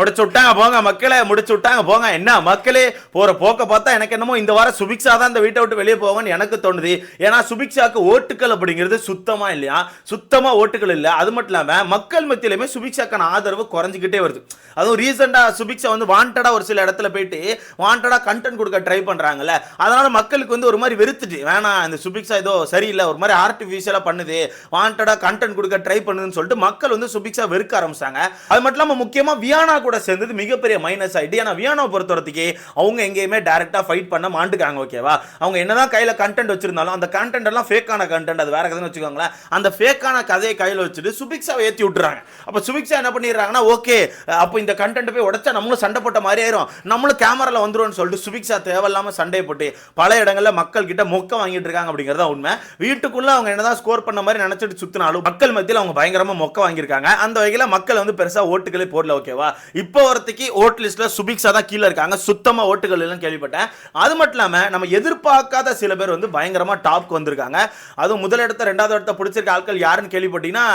முடிச்சு விட்டாங்க போங்க மக்களை முடிச்சு விட்டாங்க போங்க. என்ன மக்களே போற போக்க பார்த்தா எனக்கு என்னமோ இந்த வாரம் சுபிக்ஷா தான் இந்த வீட்டை விட்டு வெளியே போவாங்கன்னு எனக்கு தோணுது. ஏன்னா சுபிக்ஷாக்கு ஓட்டுக்கள் அப்படிங்கிறது சுத்தமா இல்லையா? சுத்தமா ஓட்டுகள் இல்லை. அது மட்டும் இல்லாம மக்கள் மத்தியிலுமே சுபிக்ஷாக்கான ஆதரவு குறைஞ்சிக்கிட்டே வருது. அதுவும் ரீசெண்டா சுபிக்ஷா வந்து வாண்டடா ஒரு சில இடத்துல போயிட்டு வாண்டடா கண்டென்ட் கொடுக்க ட்ரை பண்றாங்கல்ல. அதனால மக்களுக்கு வந்து ஒரு மாதிரி வெறுத்துட்டு வேணாம் இந்த சுபிக்ஷா ஏதோ சரியில்லை. ஒரு மாதிரி ஆர்டிஃபிஷியலாக பண்ணுது. வாண்டடா கண்டென்ட் கொடுக்க ட்ரை பண்ணுதுன்னு சொல்லிட்டு மக்கள் வந்து சுபிக்ஷா வெறுக்க ஆரம்பிச்சாங்க. அது மட்டும் இல்லாம முக்கியமா வியானா கூட சேர்ந்தது மிகப்பெரிய மைனஸ் ஆகிட்டு ஏன்னா வியானோ பொறுத்தவரத்துக்கு அவங்க எங்கேயுமே டேரெக்டாக ஃபைட் பண்ண மாட்டுக்காங்க ஓகேவா அவங்க என்னதான் கையில் கண்டென்ட் வச்சிருந்தாலும் அந்த கண்டென்ட் எல்லாம் ஃபேக்கான கண்டென்ட் அது வேற கதைன்னு வச்சுக்கோங்களேன். அந்த ஃபேக்கான கதையை கையில் வச்சுட்டு சுபிக்ஸாவை ஏற்றி விட்டுறாங்க. அப்போ சுபிக்ஸா என்ன பண்ணிடுறாங்கன்னா ஓகே அப்போ இந்த கண்டென்ட் போய் உடச்சா நம்மளும் சண்டை போட்ட மாதிரி ஆயிரும். நம்மளும் கேமரால வந்துரும்னு சொல்லிட்டு சுபிக்ஸா தேவையில்லாமல் சண்டை போட்டு பல இடங்களில் மக்கள் கிட்ட மொக்க வாங்கிட்டு இருக்காங்க அப்படிங்கிறத உண்மை. வீட்டுக்குள்ள அவங்க என்னதான் ஸ்கோர் பண்ண மாதிரி நினைச்சிட்டு சுத்தினாலும் மக்கள் மத்தியில் அவங்க பயங்கரமாக மொக்க வாங்கியிருக்காங்க. அந்த வகையில் மக்கள் வந்து பெருசாக ஓட்டுகளே போடல ஓகேவா இப்போ வரத்துக்கு ஓட் லிஸ்ட்ல சுபிக்ஸா தான் கீழே இருக்காங்க. சுத்தமா ஓட்டுகள் இல்லைன்னு கேள்விப்பட்டேன். அது மட்டும் இல்லாம நம்ம எதிர்பார்க்காத சில பேர் வந்து பயங்கரமா டாப்க்கு வந்திருக்காங்க. அதுவும் முதல் இடத்த ரெண்டாவது இடத்த பிடிச்சிருக்க ஆட்கள் யாருன்னு கேள்விப்பட்டீங்கன்னா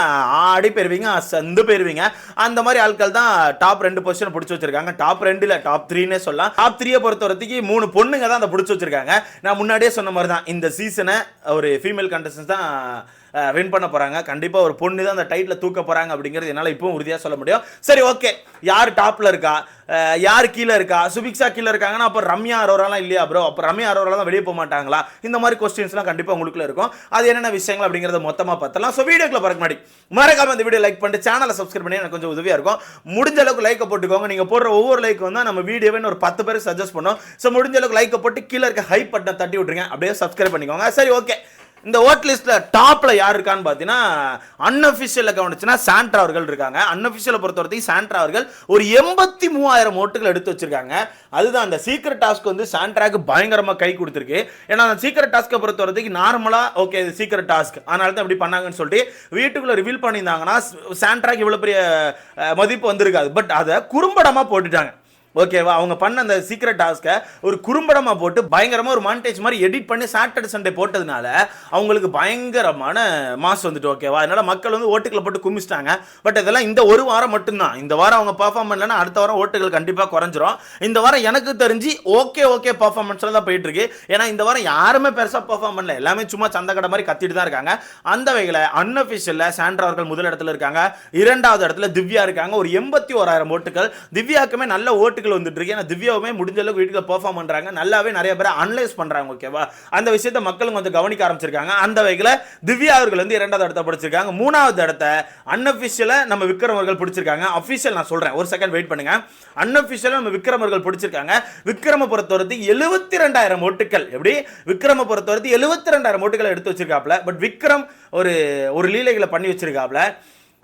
ஆடி போயிருவீங்க சந்து போயிருவீங்க. அந்த மாதிரி ஆட்கள் தான் டாப் ரெண்டு பொசிஷன் பிடிச்சி வச்சிருக்காங்க. டாப் ரெண்டு டாப் த்ரீனே சொல்லலாம். டாப் த்ரீயை பொறுத்த வரைக்கும் மூணு பொண்ணுங்க தான் அதை பிடிச்சி வச்சிருக்காங்க. நான் முன்னாடியே சொன்ன மாதிரி தான் இந்த சீசனை ஒரு ஃபீமேல் கண்டஸ்டன்ஸ் தான் வின் பண்ண போகிறாங்க கண்டிப்பாக ஒரு பொண்ணு தான் அந்த டைட்டில் தூக்க போகிறாங்க அப்படிங்கிறது என்னால் இப்பவும் உறுதியாக சொல்ல முடியும். சரி ஓகே யார் டாப்பில் இருக்கா? யார் கீழே இருக்கா? சுபிக்ஷா கீழே இருக்காங்கன்னா அப்போ ரம்யா அரோராலாம் இல்லையா ப்ரோ அப்போ ரம்யா அரோரா தான் வெளியே போக மாட்டாங்களா? இந்த மாதிரி கொஸ்டின்ஸ்லாம் கண்டிப்பாக உங்களுக்குள்ள இருக்கும். அது என்னென்ன விஷயங்கள் அப்படிங்கிறத மொத்தமாக பார்த்தலாம். ஸோ வீடியோக்குள்ள பார்க்க முன்னாடி மறக்காம இந்த வீடியோ லைக் பண்ணிட்டு சேனலை சப்ஸ்கிரைப் பண்ணி எனக்கு கொஞ்சம் உதவியாக இருக்கும். முடிஞ்ச அளவுக்கு லைக்கை போட்டுக்கோங்க. நீங்கள் போடுற ஒவ்வொரு லைக் வந்து நம்ம வீடியோவே ஒரு பத்து பேருக்கு சஜஸ்ட் பண்ணோம். ஸோ முடிஞ்ச அளவுக்கு லைக்கை போட்டு கீழே இருக்க ஹை பட்டனை தட்டி விட்டுருங்க. அப்படியே சப்ஸ்கிரைப் பண்ணிக்கோங்க. சரி ஓகே இந்த ஓட் லிஸ்ட்ல டாப்ல யார் இருக்கான்னு பார்த்தீங்கன்னா அன்அஃபிஷியல் கவனிச்சுன்னா சாண்ட்ரா அவர்கள் இருக்காங்க. அன்அஃபிஷியலை பொறுத்த வரைக்கும் சாண்ட்ரா அவர்கள் ஒரு எண்பத்தி மூவாயிரம் ஓட்டுகள் எடுத்து வச்சிருக்காங்க. அதுதான் அந்த சீக்கிரட் டாஸ்க் வந்து சாண்ட்ராக்கு பயங்கரமா கை கொடுத்துருக்கு. ஏன்னா அந்த சீக்கிரட் டாஸ்க்கை பொறுத்த வரைக்கும் நார்மலா ஓகே இது சீக்கிரட் டாஸ்க் அதனால தான் இப்படி பண்ணாங்கன்னு சொல்லிட்டு வீட்டுக்குள்ள ரிவீல் பண்ணியிருந்தாங்கன்னா சாண்ட்ராக்கு இவ்வளவு பெரிய மதிப்பு வந்திருக்காது. பட் அதை குறும்படமா போட்டுட்டாங்க. ஓகேவா அவங்க பண்ண அந்த சீக்ரெட் டாஸ்க்கை ஒரு குறும்படமாக போட்டு பயங்கரமாக ஒரு மாண்டேஜ் மாதிரி எடிட் பண்ணி சாட்டர்டே சண்டே போட்டதுனால அவங்களுக்கு பயங்கரமான மாஸ் வந்துட்டு ஓகேவா அதனால மக்கள் வந்து ஓட்டுகளை போட்டு குமிச்சிட்டாங்க. பட் இதெல்லாம் இந்த ஒரு வாரம் மட்டும்தான். இந்த வாரம் அவங்க பர்ஃபார்ம் பண்ணலன்னா அடுத்த வாரம் ஓட்டுகள் கண்டிப்பாக குறைஞ்சிரும். இந்த வாரம் எனக்கு தெரிஞ்சு ஓகே ஓகே பர்ஃபார்மன்ஸ்ல தான் போயிட்டு இருக்கு ஏன்னா இந்த வாரம் யாருமே பெருசாக பர்ஃபார்ம் பண்ணல. எல்லாமே சும்மா சந்தக்கடை மாதிரி கத்திட்டு தான் இருக்காங்க. அந்த வகையில் அன்அஃபிஷியலில் சாண்ட்ரா அவர்கள் முதல் இடத்துல இருக்காங்க. இரண்டாவது இடத்துல திவ்யா இருக்காங்க. ஒரு எண்பத்தி ஓராயிரம் ஓட்டுகள். திவ்யாக்குமே நல்ல ஓட்டுகள் வந்துட்டு இருக்கு. ஏன்னா திவ்யாவுமே முடிஞ்ச அளவுக்கு வீட்டுக்கு பெர்ஃபார்ம் பண்றாங்க. நல்லாவே நிறைய பேர் அனலைஸ் பண்றாங்க ஓகேவா அந்த விஷயத்தை மக்களும் கொஞ்சம் கவனிக்க ஆரம்பிச்சிருக்காங்க. அந்த வகையில் திவ்யா அவர்கள் வந்து இரண்டாவது இடத்த பிடிச்சிருக்காங்க. மூணாவது இடத்த அன்அஃபிஷியலை நம்ம விக்ரம் அவர்கள் பிடிச்சிருக்காங்க. அஃபிஷியல் நான் சொல்றேன். ஒரு செகண்ட் வெயிட் பண்ணுங்க. அன்அஃபிஷியலா நம்ம விக்ரம் அவர்கள் பிடிச்சிருக்காங்க. விக்ரம பொறுத்தவரைக்கும் எழுபத்தி ரெண்டாயிரம் ஓட்டுகள் எப்படி? விக்ரம பொறுத்தவரைக்கும் எழுபத்தி ரெண்டாயிரம் ஓட்டுகளை எடுத்து வச்சிருக்காப்ல பட் விக்ரம் ஒரு ஒரு லீலைகளை பண்ணி வச்சிருக்காப்ல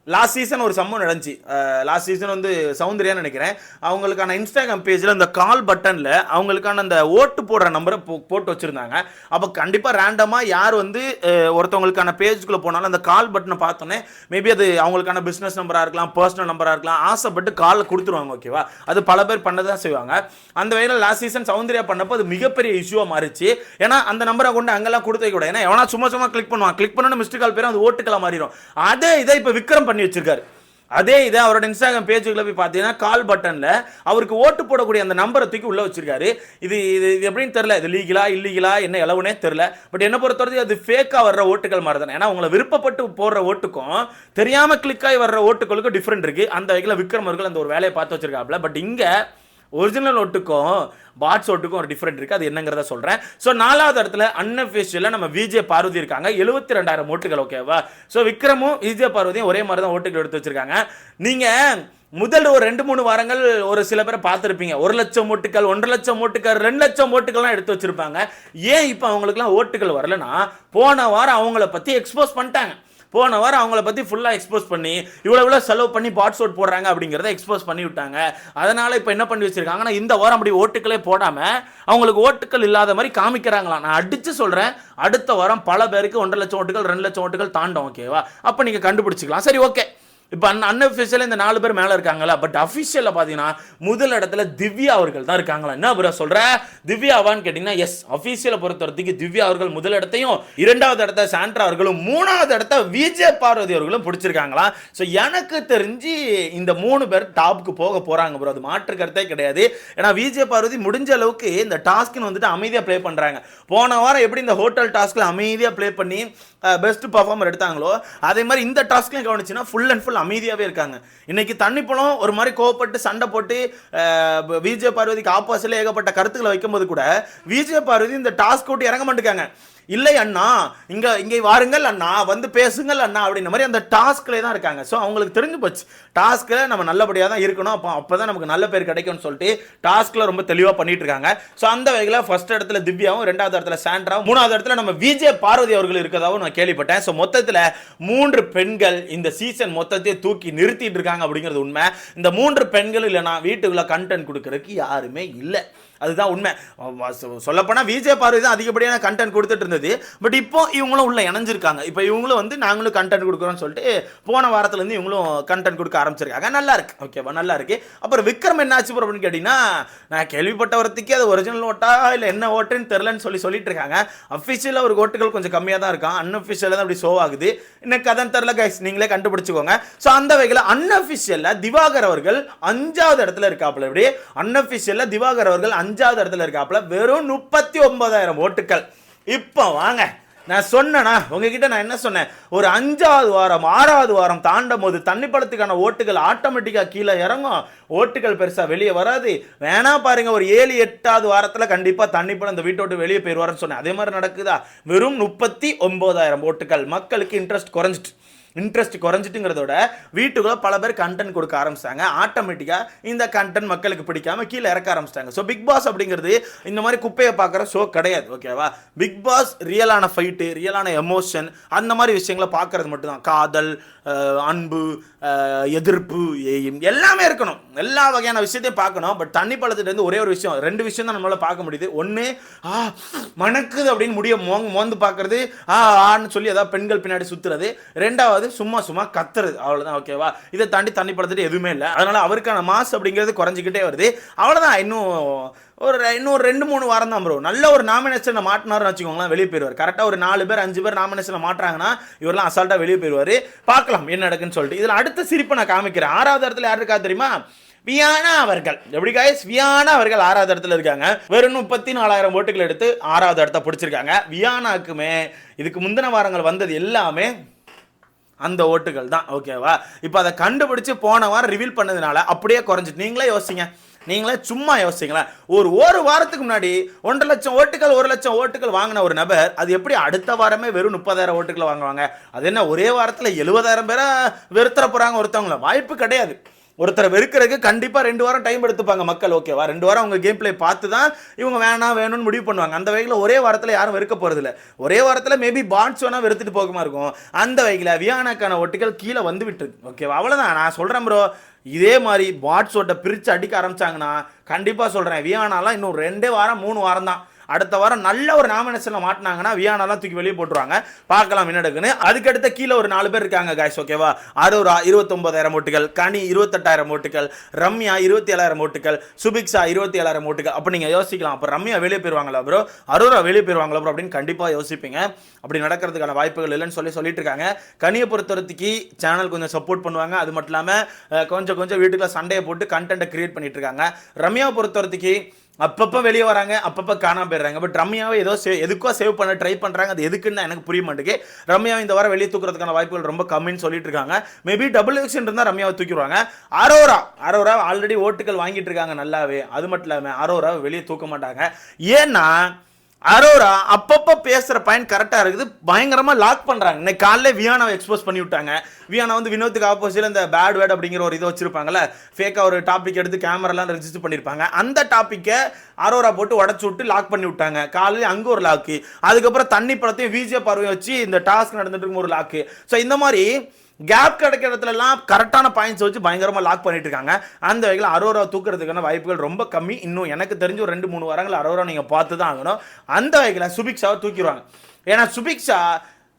லாஸ்ட் சீசன் ஒரு சம்பவம் நடந்துச்சு. லாஸ்ட் சீசன் வந்து சௌந்தர்யான்னு நினைக்கிறேன். அவங்களுக்கான இன்ஸ்டாகிராம் பேஜில் அந்த கால் பட்டனில் அவங்களுக்கான அந்த ஓட்டு போடுற நம்பரை போ போட்டு வச்சுருந்தாங்க. அப்போ கண்டிப்பாக ரேண்டமாக யார் வந்து ஒருத்தவங்களுக்கான பேஜுக்குள்ளே போனாலும் அந்த கால் பட்டனை பார்த்தோன்னே மேபி அது அவங்களுக்கான பிஸ்னஸ் நம்பராக இருக்கலாம் பர்சனல் நம்பராக இருக்கலாம் ஆசைப்பட்டு காலில் கொடுத்துருவாங்க ஓகேவா அது பல பேர் பண்ண தான் செய்வாங்க. அந்த வகையில் லாஸ்ட் சீசன் சௌந்தர்யா பண்ணப்போ அது மிகப்பெரிய இஷ்யூவாக மாறிச்சு. ஏன்னா அந்த நம்பரை கொண்டு அங்கெல்லாம் கொடுத்து கூட ஏன்னா எவனா சும்மா சும்மா கிளிக் பண்ணுவான். கிளிக் பண்ணணும் மிஸ்டு கால் பேரும் அது ஓட்டுக்களாக மாறிடும் அதே இதை இப்போ விக்ரம் பண்ணி வச்சிருக்காரு. அதே இதை அவரோட இன்ஸ்டாகிராம் பேஜுக்குள்ள போய் பார்த்தீங்கன்னா கால் பட்டனில் அவருக்கு ஓட்டு போடக்கூடிய அந்த நம்பரை தூக்கி உள்ளே வச்சிருக்காரு. இது இது இது எப்படின்னு தெரில இது லீகலா இல்லீகலா என்ன இளவுனே தெரில பட் என்ன பொறுத்தவரைக்கும் அது ஃபேக்காக வர்ற ஓட்டுகள் மாதிரி தானே ஏன்னா உங்களை விருப்பப்பட்டு போடுற ஓட்டுக்கும் தெரியாமல் கிளிக்காகி வர்ற ஓட்டுகளுக்கும் டிஃப்ரெண்ட் இருக்குது அந்த வகையில் விக்ரம் அவர்கள் அந்த ஒரு வேலையை பார்த்து வச்சிருக்காப்புல. பட் இங்கே ஒரிஜினல் ஒட்டுக்கும் பாட்ஸ் ஓட்டுக்கும் ஒரு டிஃப்ரெண்ட் இருக்குது அது என்னங்கிறத சொல்கிறேன் ஸோ நாலாவது இடத்துல அன்அஃபிஷியலாக நம்ம விஜே பார்வதி இருக்காங்க. எழுபத்தி ரெண்டாயிரம் ஓட்டுகள் ஓகேவா ஸோ விக்ரமும் விஜே பார்வதியும் ஒரே மாதிரி தான் ஓட்டுகள் எடுத்து வச்சுருக்காங்க. நீங்கள் முதல் ஒரு ரெண்டு மூணு வாரங்கள் ஒரு சில பேரை பார்த்துருப்பீங்க. ஒரு லட்சம் ஓட்டுகள் ஒன்றரை லட்சம் ஓட்டுகள் ரெண்டு லட்சம் ஓட்டுகள்லாம் எடுத்து வச்சுருப்பாங்க. ஏன் இப்போ அவங்களுக்குலாம் ஓட்டுகள் வரலன்னா போன வாரம் அவங்கள பற்றி எக்ஸ்போஸ் பண்ணிட்டாங்க. போன வாரம் அவங்கள பற்றி ஃபுல்லாக எக்ஸ்போஸ் பண்ணி இவ்வளோ இவ்வளோ செலவு பண்ணி பாட்ஸ் அவுட் போடுறாங்க அப்படிங்கிறத எக்ஸ்போஸ் பண்ணி விட்டாங்க. அதனால் இப்போ என்ன பண்ணி வச்சுருக்காங்கன்னா இந்த வாரம் அப்படி ஓட்டுக்களே போடாமல் அவங்களுக்கு ஓட்டுக்கள் இல்லாத மாதிரி காமிக்கிறாங்களாம். நான் அடித்து சொல்கிறேன் அடுத்த வாரம் பல பேருக்கு ஒன்றரை லட்சம் ஓட்டுகள் ரெண்டு லட்சம் ஓட்டுகள் தாண்டும் ஓகேவா அப்போ நீங்கள் கண்டுபிடிச்சிக்கலாம். சரி ஓகே இப்போ அன் அன்அஃபிஷியலாக இந்த நாலு பேர் மேலே இருக்காங்களா பட் அஃபிஷியலில் பார்த்தீங்கன்னா முதல் இடத்துல திவ்யா அவர்கள் தான் இருக்காங்களா என்ன ப்ரோ சொல்கிற திவ்யாவான்னு கேட்டிங்கன்னா எஸ் அஃபிஷியலை பொறுத்த திவ்யா அவர்கள் முதல் இடத்தையும் இரண்டாவது இடத்த சாண்ட்ரா அவர்களும் மூணாவது இடத்த விஜய் பார்வதி அவர்களும் பிடிச்சிருக்காங்களா? ஸோ எனக்கு தெரிஞ்சு இந்த மூணு பேர் டாப்புக்கு போக போகிறாங்க ப்ரோ அது மாற்று கருத்தே கிடையாது. ஏன்னா விஜய் பார்வதி முடிஞ்ச அளவுக்கு இந்த டாஸ்க்னு வந்துட்டு அமைதியாக ப்ளே பண்ணுறாங்க போன வாரம் எப்படி இந்த ஹோட்டல் டாஸ்கில் அமைதியாக ப்ளே பண்ணி பெஸ்ட் பர்ஃபார்மர் எடுத்தாங்களோ அதே மாதிரி இந்த டாஸ்க்லையும் கவனிச்சுன்னா ஃபுல் அண்ட் ஃபுல் அமைதியாகவே இருக்காங்க. இன்னைக்கு தண்ணி பழம் ஒரு மாதிரி கோவப்பட்டு சண்டை போட்டு விஜய பார்வதிக்கு ஆப்போசிட்ல ஏகப்பட்ட கருத்துக்களை வைக்கும்போது கூட விஜய பார்வதி இந்த டாஸ்க் விட்டு இறங்க மாட்டேங்காங்க. இல்லை அண்ணா இங்கே இங்கே வாருங்கள் அண்ணா வந்து பேசுங்கள் அண்ணா அப்படின்ற மாதிரி அந்த டாஸ்க்ல தான் இருக்காங்க. ஸோ அவங்களுக்கு தெரிஞ்சு போச்சு. டாஸ்க்கில் நம்ம நல்லபடியாக தான் இருக்கணும். அப்போ அப்போ தான் நமக்கு நல்ல பேர் கிடைக்கும்னு சொல்லிட்டு டாஸ்க்கில் ரொம்ப தெளிவாக பண்ணிட்டு இருக்காங்க. ஸோ அந்த வகையில் ஃபர்ஸ்ட் இடத்துல திவ்யாவும் ரெண்டாவது இடத்துல சாண்ட்ராவும் மூணாவது இடத்துல நம்ம விஜய் பார்வதி அவர்கள் இருக்கதாகவும் நான் கேள்விப்பட்டேன். ஸோ மொத்தத்தில் மூன்று பெண்கள் இந்த சீசன் மொத்தத்தையே தூக்கி நிறுத்திட்டு இருக்காங்க அப்படிங்கிறது உண்மை. இந்த மூன்று பெண்கள் இல்லைனா வீட்டுக்குள்ள கண்டென்ட் கொடுக்கறதுக்கு யாருமே இல்லை. அதுதான் உண்மை. சொல்லப்போனால் விஜய் பார்வதி தான் அதிகப்படியான கண்டென்ட் கொடுத்துட்டு இருந்தது. பட் இப்போ இவங்களும் உள்ள இணைஞ்சிருக்காங்க. இப்போ இவங்களும் வந்து நாங்களும் கண்டென்ட் கொடுக்குறோம்னு சொல்லிட்டு போன வாரத்துலேருந்து இவங்களும் கண்டென்ட் கொடுக்க ஆரம்பிச்சிருக்காங்க. நல்லா இருக்கு. ஓகேவா நல்லா இருக்கு. அப்புறம் விக்ரம் என்ன ஆச்சு அப்படின்னு கேட்டிங்கன்னா நான் கேள்விப்பட்ட வரத்துக்கே அது ஒரிஜினல் ஓட்டா இல்லை என்ன ஓட்டுன்னு தெரிலன்னு சொல்லி சொல்லிட்டு இருக்காங்க. அஃபிஷியலாக ஒரு ஓட்டுகள் கொஞ்சம் கம்மியாக தான் இருக்கான். அன்அஃபிஷியலாக தான் அப்படி ஷோ ஆகுது. எனக்கு கதன் தெரில கைஸ் நீங்களே கண்டுபிடிச்சிக்கோங்க. ஸோ அந்த வகையில் அன்அஃபிஷியலில் திவாகர் அவர்கள் அஞ்சாவது இடத்துல இருக்காப்புல. இப்படி அன்அஃபிஷியலில் திவாகர் அவர்கள் அஞ்சாவது இடத்துல இருக்காப்புல. வெறும் முப்பத்தி ஒன்பதாயிரம் ஓட்டுகள் இப்போ வாங்க. நான் சொன்னேனா? உங்ககிட்ட நான் என்ன சொன்னேன்? ஒரு அஞ்சாவது வாரம் ஆறாவது வாரம் தாண்டும் போது தண்ணி பழத்துக்கான ஓட்டுகள் ஆட்டோமேட்டிக்காக கீழே இறங்கும். ஓட்டுகள் பெருசாக வெளியே வராது. வேணா பாருங்க ஒரு ஏழு எட்டாவது வாரத்தில் கண்டிப்பாக தண்ணி பழம் இந்த வீட்டை விட்டு வெளியே போயிடுவாருன்னு சொன்னேன். அதே மாதிரி நடக்குதா? வெறும் முப்பத்தி ஒன்பதாயிரம் ஓட்டுகள். மக்களுக்கு இன்ட்ரெஸ்ட் குறைஞ்சிட்டு. இன்ட்ரெஸ்ட் குறைஞ்சிட்டுங்கிறதோட வீட்டுக்குள்ள பல பேர் கண்டென்ட் கொடுக்க ஆரம்பிச்சிட்டாங்க. ஆட்டோமேட்டிக்காக இந்த கண்டென்ட் மக்களுக்கு பிடிக்காம கீழே இறக்க ஆரம்பிச்சிட்டாங்க. ஸோ பிக் பாஸ் அப்படிங்கிறது இந்த மாதிரி குப்பையை பார்க்குற ஷோ கிடையாது ஓகேவா பிக் பாஸ் ரியலான ஃபைட்டு ரியலான எமோஷன் அந்த மாதிரி விஷயங்களை பார்க்கறது மட்டும்தான். காதல் அன்பு எதிர்ப்பு எல்லாமே இருக்கணும். எல்லா வகையான விஷயத்தையும் பார்க்கணும். பட் தண்ணி பழத்துலேருந்து ஒரே ஒரு விஷயம். ரெண்டு விஷயம் தான் நம்மளால பார்க்க முடியுது. ஒன்று ஆ மணக்குது அப்படின்னு முடிய மோந்து பார்க்கறது. ஆ ஆன்னு சொல்லி ஏதாவது பெண்கள் பின்னாடி சுற்றுறது ரெண்டாவது சும்மா சும்மா கத்துறது. அவ்வளோதான் ஓகேவா இதை தாண்டி தண்ணி படுத்துட்டு எதுவுமே இல்லை. அதனால அவருக்கான மாஸ் அப்படிங்கிறது குறைஞ்சிக்கிட்டே வருது. அவ்வளோதான் இன்னும் ஒரு இன்னும் ஒரு ரெண்டு மூணு வாரம் தான் ப்ரோ நல்ல ஒரு நாமினேஷனை மாட்டினார்னு வச்சுக்கோங்களேன் வெளியே போயிடுவார் கரெக்டாக ஒரு நாலு பேர் அஞ்சு பேர் நாமினேஷனில் மாட்டுறாங்கன்னா இவரெல்லாம் அசால்ட்டாக வெளியே போயிடுவார் பார்க்கலாம் என்ன நடக்குன்னு சொல்லிட்டு. இதில் அடுத்த சிரிப்பை நான் காமிக்கிறேன். ஆறாவது இடத்துல யார் இருக்கா தெரியுமா? வியானா அவர்கள். எப்படி காய்ஸ் வியானா அவர்கள் ஆறாவது இடத்துல இருக்காங்க. வெறும் முப்பத்தி நாலாயிரம் ஓட்டுகள் எடுத்து ஆறாவது இடத்த பிடிச்சிருக்காங்க. வியானாக்குமே இதுக்கு முந்தின வாரங்கள் வந்தது எல்லாமே அந்த ஓட்டுகள் தான் ஓகேவா இப்போ அதை கண்டுபிடிச்சு போன வாரம் ரிவீல் பண்ணதுனால அப்படியே குறைஞ்சிட்டு நீங்களே யோசிங்க. நீங்களே சும்மா யோசிங்களேன். ஒரு ஒரு வாரத்துக்கு முன்னாடி ஒன்றரை லட்சம் ஓட்டுகள் ஒரு லட்சம் ஓட்டுகள் வாங்கின ஒரு நபர் அது எப்படி அடுத்த வாரமே வெறும் முப்பதாயிரம் ஓட்டுகளை வாங்குவாங்க? அது என்ன ஒரே வாரத்தில் எழுபதாயிரம் பேரை வெறுத்துற போகிறாங்க ஒருத்தவங்கள? வாய்ப்பு கிடையாது. ஒருத்தரை வெறுக்கிறதுக்கு கண்டிப்பாக ரெண்டு வாரம் டைம் எடுத்துப்பாங்க மக்கள் ஓகேவா ரெண்டு வாரம் அவங்க கேம் பிளே பார்த்து தான் இவங்க வேணாம் வேணும்னு முடிவு பண்ணுவாங்க. அந்த வகையில் ஒரே வாரத்தில் யாரும் வெறுக்க போகிறதில்ல ஒரே வாரத்தில் மேபி பாட்ஸ் வேணால் வெறுத்துட்டு போகமா இருக்கும். அந்த வகையில் வியானாக்கான ஒட்டுகள் கீழே வந்து விட்டுருக்கு. ஓகேவா அவ்வளோதான் நான் சொல்கிறேன் ப்ரோ இதே மாதிரி பாட்ஸோட்ட பிரித்து அடிக்க ஆரம்பிச்சாங்கன்னா கண்டிப்பாக சொல்கிறேன் வியானாலாம் இன்னும் ரெண்டே வாரம் மூணு வாரம் தான் அடுத்த வாரம் நல்ல ஒரு நாமினேஷனில் மாட்டினாங்கன்னா வியானாலாம் தூக்கி வெளியே போட்டுருவாங்க. பார்க்கலாம் என்ன நடக்குன்னு. அதுக்கடுத்த கீழே ஒரு நாலு பேர் இருக்காங்க காய்ஸ் ஓகேவா அரோரா இருபத்தொம்பதாயிரம் ஓட்டுகள். கனி இருபத்தெட்டாயிரம் ஓட்டுகள். ரம்யா இருபத்தி ஏழாயிரம் ஓட்டுகள். சுபிக்ஷா இருபத்தி ஏழாயிரம் ஓட்டுகள். அப்போ நீங்கள் யோசிக்கலாம். அப்போ ரம்யா வெளியே போயிருவாங்களா ப்ரோ அரோரா வெளியே போயிருவாங்களா ப்ரோ அப்படின்னு கண்டிப்பாக யோசிப்பீங்க. அப்படி நடக்கிறதுக்கான வாய்ப்புகள் இல்லைன்னு சொல்லி சொல்லிட்டு இருக்காங்க. கனியை பொறுத்தவரத்துக்கு சேனல் கொஞ்சம் சப்போர்ட் பண்ணுவாங்க. அது மட்டும் இல்லாமல் கொஞ்சம் கொஞ்சம் வீட்டுக்குள்ள சண்டையை போட்டு கண்டென்ட்டை கிரியேட் பண்ணிட்டு இருக்காங்க. ரம்யாவை பொறுத்தவரத்துக்கு அப்பப்போ வெளியே வராங்க அப்பப்போ காணாமல் போயிடுறாங்க. பட் ரம்யாவை ஏதோ சே எதுக்கோ சேவ் பண்ண ட்ரை பண்ணுறாங்க அது எதுக்குன்னு எனக்கு புரிய மாட்டேங்குது. ரம்யாவை இந்த வாரம் வெளியே தூக்குறதுக்கான வாய்ப்புகள் ரொம்ப கம்மின்னு சொல்லிட்டு இருக்காங்க. மேபி டபுள் எக்ஷன் இருந்தால் ரம்யாவை தூக்கிடுவாங்க. அரோரா அரோரா ஆல்ரெடி ஓட்டுகள் வாங்கிட்டு இருக்காங்க நல்லாவே. அது மட்டும் இல்லாமல் அரோரா வெளியே தூக்க மாட்டாங்க. ஏன்னா அரோரா அப்பப்போ பேசுகிற பாயிண்ட் கரெக்டாக இருக்குது. பயங்கரமாக லாக் பண்ணுறாங்க இன்னைக்கு காலைல வியானாவை எக்ஸ்போஸ் பண்ணி விட்டாங்க. வியானா வந்து வினோத்துக்கு ஆப்போசிட்டில் இந்த பேட் வேர்ட் அப்படிங்கிற ஒரு இதை வச்சுருப்பாங்கல்ல ஃபேக்காக ஒரு டாபிக் எடுத்து கேமராலாம் ரெஜிஸ்டர் பண்ணியிருப்பாங்க அந்த டாப்பிக்கை அரோரா போட்டு உடச்சி விட்டு லாக் பண்ணி விட்டாங்க. காலையில் அங்கே ஒரு லாக்கு அதுக்கப்புறம் தண்ணி படத்தையும் விஜய பார்வையும் வச்சு இந்த டாஸ்க் நடந்துட்டு இருக்கும் ஒரு லாக்கு ஸோ இந்த மாதிரி கேப் கிடைக்கிற இடத்துலலாம் கரெக்டான பாயிண்ட்ஸ் வச்சு பயங்கரமாக லாக் பண்ணிட்டு இருக்காங்க அந்த வகையில் அரோரா தூக்குறதுக்கான வாய்ப்புகள் ரொம்ப கம்மி. இன்னும் எனக்கு தெரிஞ்சு ஒரு ரெண்டு மூணு வாரங்கள் அரோரா நீங்கள் பார்த்து தான் ஆகணும். அந்த வகையில் சுபிக்ஷாவை தூக்கிடுவாங்க. ஏன்னா சுபிக்ஷா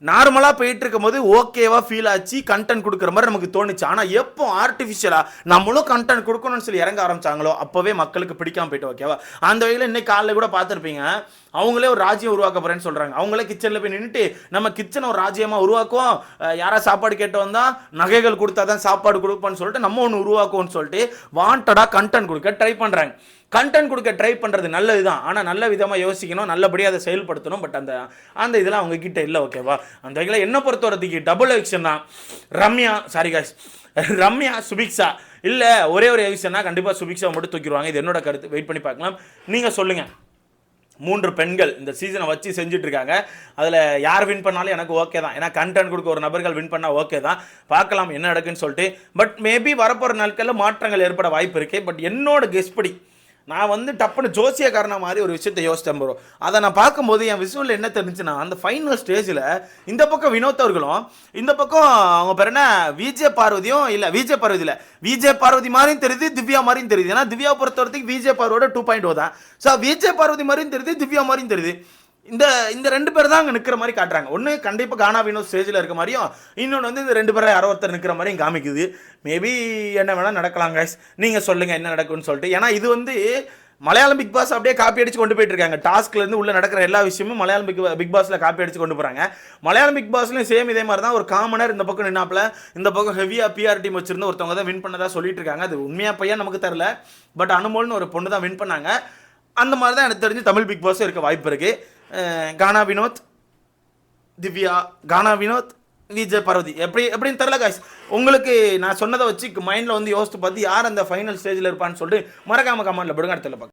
நார்மலாக போயிட்டு இருக்கும்போது ஓகேவா ஃபீல் ஆச்சு கண்டென்ட் கொடுக்குற மாதிரி நமக்கு தோணுச்சு. ஆனால் எப்போ ஆர்டிஃபிஷியலாக நம்மளும் கண்டென்ட் கொடுக்கணும்னு சொல்லி இறங்க ஆரம்பிச்சாங்களோ அப்போவே மக்களுக்கு பிடிக்காம போயிட்டு ஓகேவா அந்த வகையில் இன்னைக்கு காலைல கூட பார்த்துருப்பீங்க. அவங்களே ஒரு ராஜ்யம் உருவாக்க போறேன்னு சொல்கிறாங்க அவங்களே கிச்சனில் போய் நின்றுட்டு நம்ம கிச்சனை ஒரு ராஜ்யமாக உருவாக்குவோம். யாராவது யாரா சாப்பாடு கேட்டு வந்தால் நகைகள் கொடுத்தா தான் சாப்பாடு கொடுப்போம்னு சொல்லிட்டு நம்ம ஒன்று உருவாக்குவோம்னு சொல்லிட்டு வாண்டடாக கண்டென்ட் கொடுக்க ட்ரை பண்ணுறாங்க கண்டென்ட் கொடுக்க ட்ரை பண்ணுறது நல்லது தான் ஆனால் நல்ல விதமாக யோசிக்கணும் நல்லபடியாக அதை செயல்படுத்தணும். பட் அந்த அந்த இதெல்லாம் அவங்கக்கிட்ட இல்லை ஓகேவா அந்த வகையில் என்ன பொறுத்த வரதுக்கு டபுள் எவிக்ஷன் தான். Ramya sorry guys Ramya Subiksha. இல்லை ஒரே ஒரு எவிக்ஷன்னா கண்டிப்பாக சுபிக்ஷா மட்டும் தூக்கிடுவாங்க. இது என்னோட கருத்து. வெயிட் பண்ணி பார்க்கலாம். நீங்கள் சொல்லுங்கள் மூன்று பெண்கள் இந்த சீசனை வச்சு செஞ்சுட்டு இருக்காங்க. அதில் யார் வின் பண்ணாலும் எனக்கு ஓகே தான். ஏன்னா கண்டென்ட் கொடுக்க ஒரு நபர்கள் வின் பண்ணால் ஓகே தான். பார்க்கலாம் என்ன நடக்குன்னு சொல்லிட்டு. பட் மேபி வரப்போகிற நாட்களில் மாற்றங்கள் ஏற்பட வாய்ப்பு இருக்கு. பட் என்னோட கெஸ்ட் படி நான் வந்து டப்புன்னு ஜோசியக்காரன மாதிரி ஒரு விஷயத்தை யோசிச்சேன் ப்ரோ அதை நான் பார்க்கும்போது என் விஷுவலில் என்ன தெரிஞ்சுன்னா அந்த ஃபைனல் ஸ்டேஜில் இந்த பக்கம் வினோத் அவர்களும் இந்த பக்கம் அவங்க பேர் என்ன? விஜே பார்வதியும் இல்லை விஜே பார்வதி இல்லை. பார்வதி மாதிரியும் தெரியுது திவ்யா மாதிரியும் தெரியுது. ஏன்னா திவ்யா பொறுத்த வரைக்கும் விஜே பார்வோட டூ பாயிண்ட் ஓ oh தான். ஸோ விஜே பார்வதி மாதிரியும் தெரியுது திவ்யா மாதிரியும் தெரியுது. இந்த இந்த ரெண்டு பேர் தான் அங்கே நிற்கிற மாதிரி காட்டுறாங்க. ஒன்று கண்டிப்பாக கானா வினோத் ஸ்டேஜில் இருக்க மாதிரியும் இன்னொன்று வந்து இந்த ரெண்டு பேரை யாரோ ஒருத்தர் நிற்கிற மாதிரியும் காமிக்குது. மேபி என்ன வேணால் நடக்கலாம் கைஸ் நீங்கள் சொல்லுங்கள் என்ன நடக்கும்னு சொல்லிட்டு. ஏன்னா இது வந்து மலையாளம் பிக் பாஸ் அப்படியே காப்பி அடிச்சு கொண்டு போயிட்டு இருக்காங்க. டாஸ்க்லேருந்து உள்ள நடக்கிற எல்லா விஷயமும் மலையாளம் பிக் பிக் பாஸில் காப்பி அடிச்சு கொண்டு போகிறாங்க மலையாளம் பிக் பாஸ்லையும் சேம் இதே மாதிரி தான் ஒரு காமனர் இந்த பக்கம் நின்னாப்பில் இந்த பக்கம் ஹெவியாக பிஆர் டீம் வச்சிருந்த ஒருத்தவங்க தான் வின் பண்ணதாக சொல்லிட்டு இருக்காங்க. அது உண்மையாக பையன் நமக்கு தெரில பட் அனுமோல்னு ஒரு பொண்ணு தான் வின் பண்ணாங்க. அந்த மாதிரி தான் எனக்கு தெரிஞ்சு தமிழ் பிக் பாஸும் இருக்க வாய்ப்பு இருக்குது கானா வினோத் திவ்யா கானா வினோத் விஜய் பர்வதி. எப்படி எப்படின்னு தெரில காய்ஸ் உங்களுக்கு நான் சொன்னதை வச்சு மைண்டில் வந்து யோசித்து பார்த்து யார் அந்த ஃபைனல் ஸ்டேஜில் இருப்பான்னு சொல்லிட்டு மறக்காம கமெண்ட்டில் படுங்க அடுத்த பார்க்க